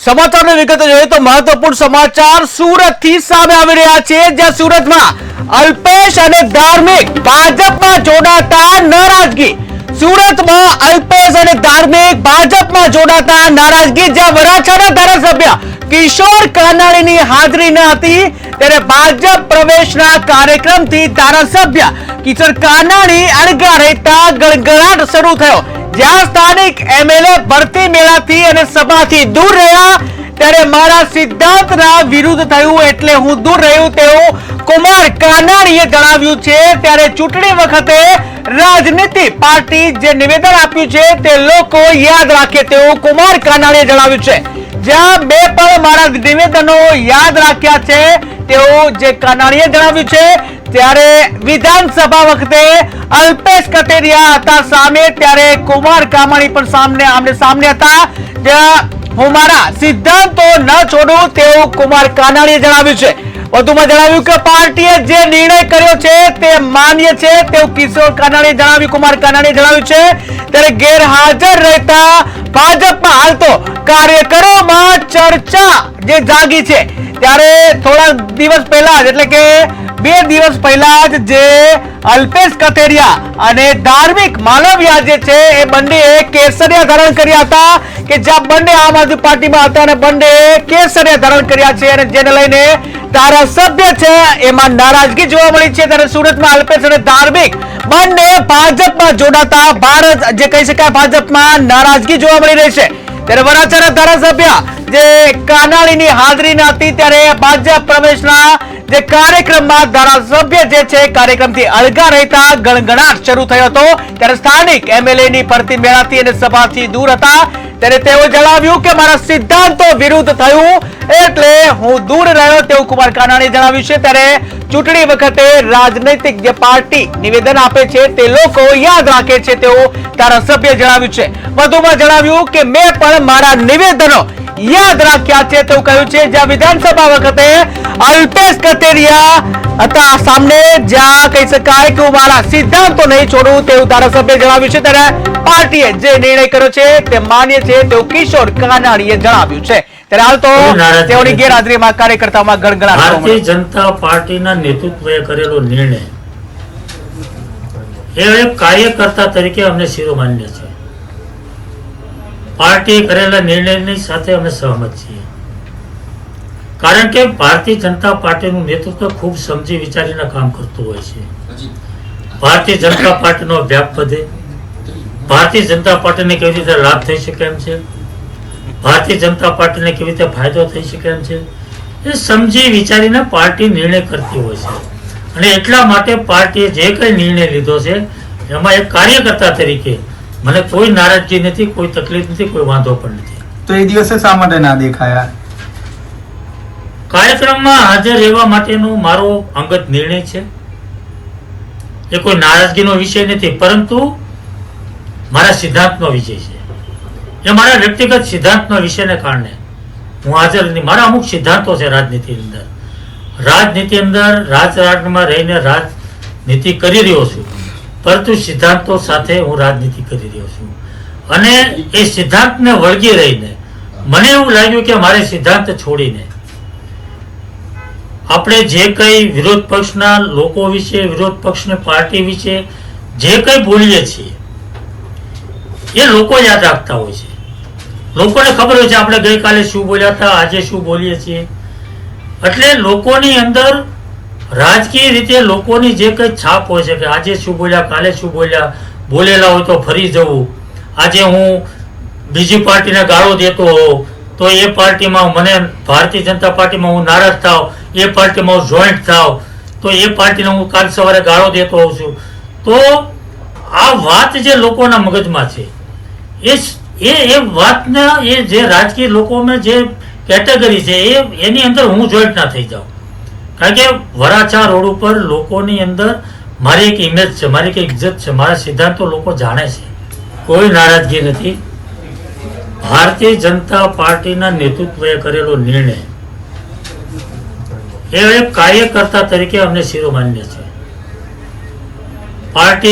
સમાચારની વિગતો જોઈએ તો મહત્વપૂર્ણ સમાચાર સુરતથી સામે આવી રહ્યા છે, જ્યાં સુરતમાં અલ્પેશ અને ધાર્મિક ભાજપમાં જોડાતા નારાજગી. સુરતમાં અલ્પેશ અને ધાર્મિક ભાજપમાં જોડાતા નારાજગી, જ્યાં વરાછાના ધારાસભ્ય કિશોર કાનાણીની હાજરી ન હતી, ત્યારે ભાજપ પ્રવેશના કાર્યક્રમથી ધારાસભ્ય કિશોર કાનાણી અણગા રહેતા ગણગણાટ શરૂ થયો. જ્યાં સ્થાનિક એમએલએ ભરતી મેળાથી અને સભાથી દૂર રહ્યા, ત્યારે મારા સિદ્ધાંતના વિરુદ્ધ થયું એટલે હું દૂર રહ્યું તેવું કુમાર કાનાણીએ જણાવ્યું છે. ત્યારે ચૂંટણી વખતે રાજનીતિ પાર્ટી જે નિવેદન આપ્યું છે તે લોકો યાદ રાખે તેવું કુમાર કાનાણીએ જણાવ્યું છે. જ્યાં બે પણ મારા નિવેદનો યાદ રાખ્યા છે, તેવું જે કાનાણીએ જણાવ્યું છે. ત્યારે વિધાનસભા વખતે અલ્પેશ કટેરિયા હતા સામે, ત્યારે કુમાર કામાણી પણ સામને આમને સામને હતા. હું મારા સિદ્ધાંતો ન છોડું તેવું કુમાર કાનાણીએ જણાવ્યું છે. વધુમાં જણાવ્યું કે પાર્ટીએ જે નિર્ણય કર્યો છે તે માન્ય છે તેવું કિશોર કાનાણીએ જણાવ્યું. કુમાર કાનાણીએ જણાવ્યું છે, ત્યારે ગેરહાજર રહેતા ભાજપમાં હાલ તો કાર્યકરોમાં ચર્ચા જે જાગી છે. ત્યારે થોડા દિવસ પહેલા જ એટલે કે બે દિવસ પહેલા જ જે અલ્પેશ કથેરિયા અને ધાર્મિક માલવિયા જે છે, એ બંનેએ કેસરિયા ધારણ કર્યા હતા કે જ્યાં બંને આમ આદમી પાર્ટીમાં હતા અને બંને કેસરિયા ધારણ કર્યા છે અને જેને લઈને ધારાસભ્ય છે, એમાં નારાજગી જોવા મળી છે. ત્યારે સુરતમાં અલ્પેશ અને ધાર્મિક બંને ભાજપમાં જોડાતા ભારત, જે કહી શકાય ભાજપમાં નારાજગી જોવા મળી રહી છે. ત્યારે વરાછાના ધારાસભ્ય જે કાનાણીની હાજરી ના હતી, ત્યારે ભાજપ પ્રવેશના જે કાર્યક્રમમાં ધારાસભ્ય જે છે, કાર્યક્રમથી અળગા રહેતા ગણગણાટ શરૂ થયો હતો. ત્યારે સ્થાનિક એમએલએ ની ભરતી મેળાથી અને સભાથી દૂર હતા. ત્યારે તેઓ જણાવ્યું કે મારા સિદ્ધાંતો વિરુદ્ધ થયું એટલે હું દૂર રહ્યો તેવું કુમાર કાનાણીએ જણાવ્યું છે. ત્યારે ચૂંટણી વખતે રાજનૈતિક જે પાર્ટી નિવેદન આપે છે તે લોકો યાદ રાખે છે તેવું ધારાસભ્ય જણાવ્યું છે. વધુમાં જણાવ્યું કે મેં પણ મારા નિવેદનો યાદ રાખ્યા છે તેવું કહ્યું છે. જ્યાં વિધાનસભા વખતે અલ્પેશ કટેરિયા હતા સામે જ્યાં કહી શકાય કે હું મારા સિદ્ધાંતો નહીં છોડું તેવું ધારાસભ્ય જણાવ્યું છે. ત્યારે પાર્ટીએ જે નિર્ણય કર્યો છે તે માન્ય છે તેવું કિશોર કાનાણીએ જણાવ્યું છે. ત્યારે હાલ તો તેઓની ગેરહાજરીમાં કાર્યકર્તાઓમાં ગણગણાટ ભારતીય જનતા પાર્ટીના નેતૃત્વએ કરેલો નિર્ણય. એ કાર્યકર્તા તરીકે અમને શિરોમાન્ય છે. પાર્ટીએ કરેલા નિર્ણયની સાથે અમે સહમત છીએ. કારણ કે ભારતીય જનતા પાર્ટીનું નેતૃત્વ ખૂબ સમજી વિચારીને કામ કરતું હોય છે. ભારતીય જનતા પાર્ટીનો વ્યાપ વધે. ભારતીય જનતા પાર્ટીને કેવી રીતે લાભ થઈ શકે એમ છે? ભારતીય જનતા પાર્ટીને કેવી રીતે ફાયદો થઈ શકે એમ છે? એ સમજી વિચારીને પાર્ટી નિર્ણય કરતી હોય છે. અને એટલા માટે પાર્ટીએ જે કંઈ નિર્ણય લીધો છે એમાં એક કાર્યકર્તા તરીકે મને કોઈ નારાજગી નથી કોઈ તકલીફ નથી કોઈ વાંધો પણ નથી. તો એ દિવસે શા માટે ના દેખાયા? કાર્યક્રમમાં હાજર રહેવા માટેનો મારો અંગત નિર્ણય છે. એ કોઈ નારાજગીનો વિષય નથી પરંતુ મારા સિદ્ધાંતનો વિષય છે. એ મારા વ્યક્તિગત સિદ્ધાંતનો વિષયને કારણે હું હાજર નથી. મારા અમુક સિદ્ધાંતો છે રાજનીતિ અંદર. રાજનીતિ અંદર રાજકારણમાં રહીને રાજનીતિ કરી રહ્યો છું. પરંતુ સિદ્ધાંતો સાથે હું રાજનીતિ કરી રહ્યો છું. અને એ સિદ્ધાંતને વળગી રહીને, મને એવું લાગ્યું કે મારે સિદ્ધાંત છોડીને, આપણે જે કંઈ વિરોધ પક્ષના લોકો વિશે, વિરોધ પક્ષને પાર્ટી વિશે જે કંઈ બોલીએ છીએ, એ લોકો યાદ રાખતા હોય છે. લોકોને ખબર હોય છે, આપણે ગઈકાલે શું બોલ્યા હતા, આજે શું બોલીએ છીએ. એટલે લોકોની અંદર રાજકીય રીતે લોકોની જે કંઈ છાપ હોય છે કે આજે શું બોલ્યા, કાલે શું બોલ્યા, બોલેલા હોય તો ફરી જવું. આજે હું બીજી પાર્ટીને ગાળો દેતો હોઉં, તો એ પાર્ટીમાં મને ભારતીય જનતા પાર્ટીમાં હું નારાજ થાવ, એ પાર્ટીમાં હું જોઈન્ટ થાવ, તો એ પાર્ટીને હું કાલ સવારે ગાળો દેતો હોઉં છું. તો આ વાત જે લોકોના મગજમાં છે, એ એ એ વાતના એ જે રાજકીય લોકોમાં જે કેટેગરી છે, એ, એની અંદર હું જોઈન્ટ ના થઈ જાઉં. કારણ કે વરાછા રોડ ઉપર લોકોની અંદર મારી એક ઇમેજ છે, મારી એક ઇજ્જત છે, મારા સિદ્ધાંતો લોકો જાણે છે. કોઈ નારાજગી નથી. ભારતીય જનતા પાર્ટીના નેતૃત્વએ કરેલો નિર્ણય એ કાર્યકર્તા તરીકે અમને શિરોમાન્ય છે. પાર્ટીએ